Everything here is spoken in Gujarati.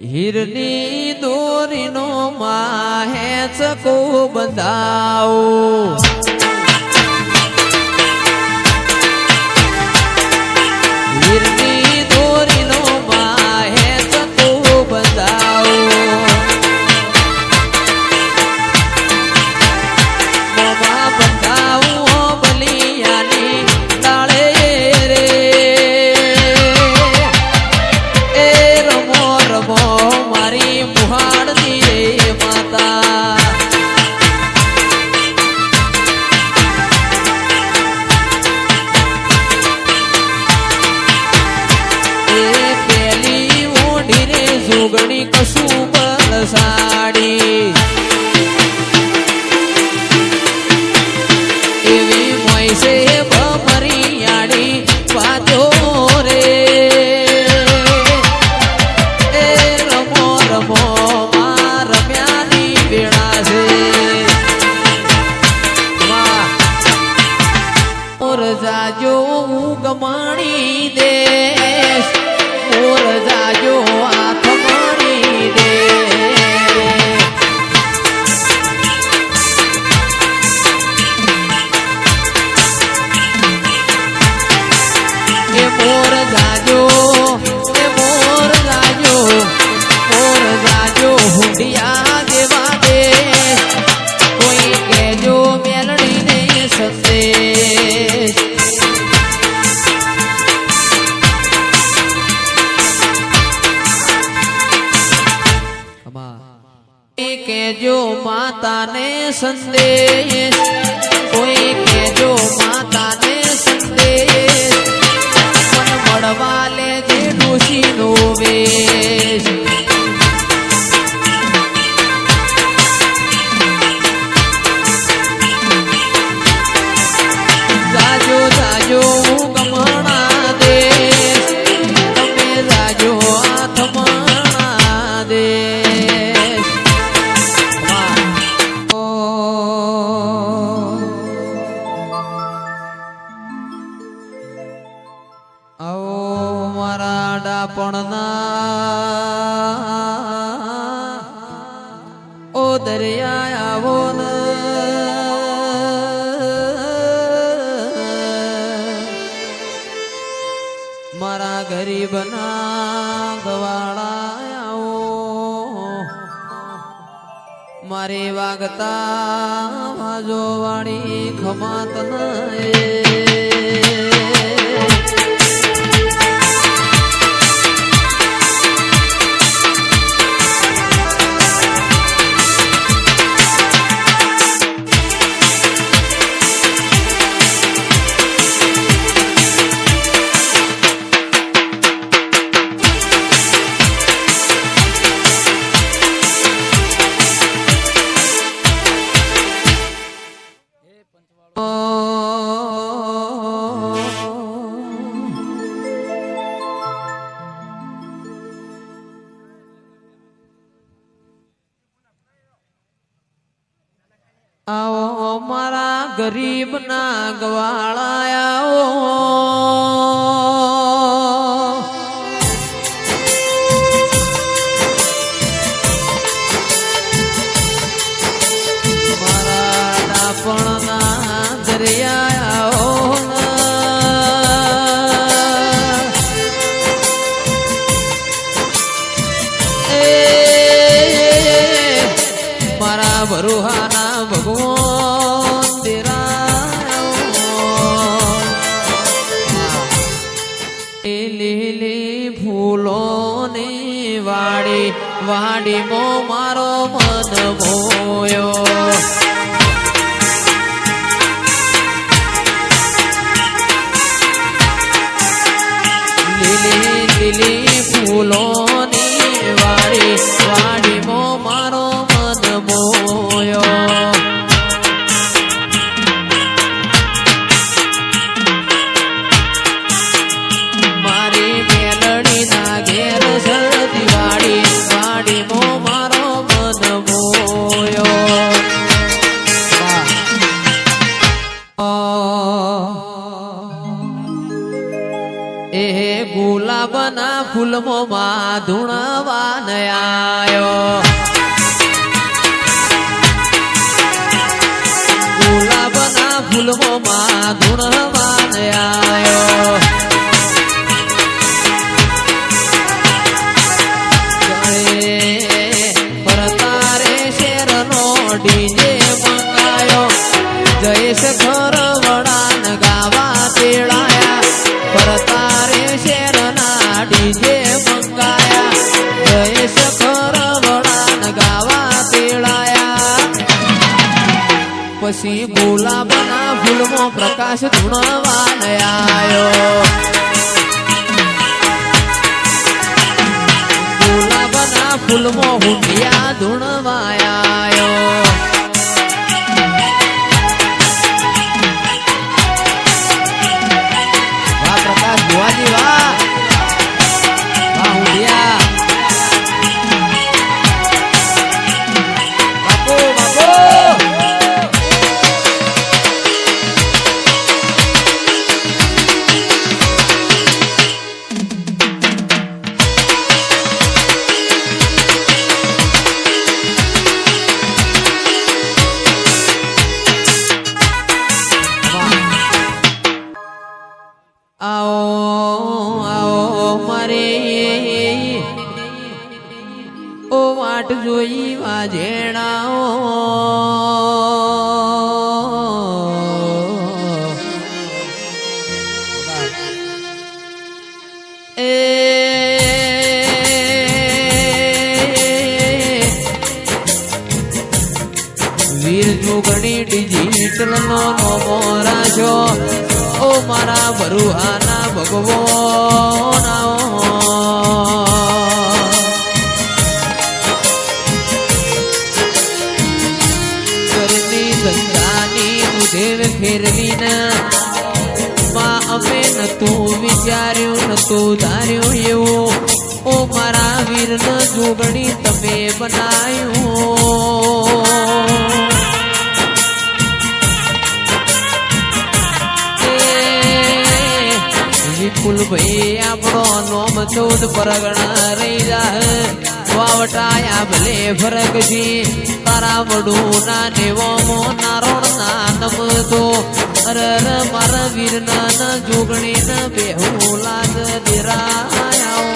હિરની દોરીનો માહે ચકો બંધાઓ Wuhan. કેજો માતાને સંદેશ કોઈ કેજો માતાને સંદેશ મળવા લે જે ડોશી નો વેશ. દરિયા આવો ન મારા ગરીબના ગવાળા આવો મારે વાગતા વાજો વાળી ખમાત નય આવો મારા ગરીબ ના ગવાળાયા મારા ડાપણ ના દરિયા મારા બરુહા વાડીમો મારો મન ભોયો લીલી લીલી ફૂલો ગુલાબના માં ધૂણવા નયાયો ગુલાબના ફૂલમોમાં ધૂણવા પછી ગુલાબના ફૂલમાં પ્રકાશ ધૂણવા આયો ગુલાબના ફૂલમાં હુંડિયા ધૂણવાયો. વાજેણાઓ એ વીર જોગણી ડિજિટલ નો નોમો ઓ મારા બરુહાના ભગવો ગંગાની ઉધેર ફેરવીને માં અમે નતું વિચાર્યું નતું ધાર્યું એવું. ઓ મારા વીરને જોગણી તમે બનાયું વિપુલભાઈ આપણો નોમ ચૌદ પરગણા રહી જા વાવટાયા ભલે ફરકજી તારા વડું ના નેવો મો નારોણ ના નમતો. અર અર મારા વીર ના જોગણી ના બેહુ લાગ દેરાયા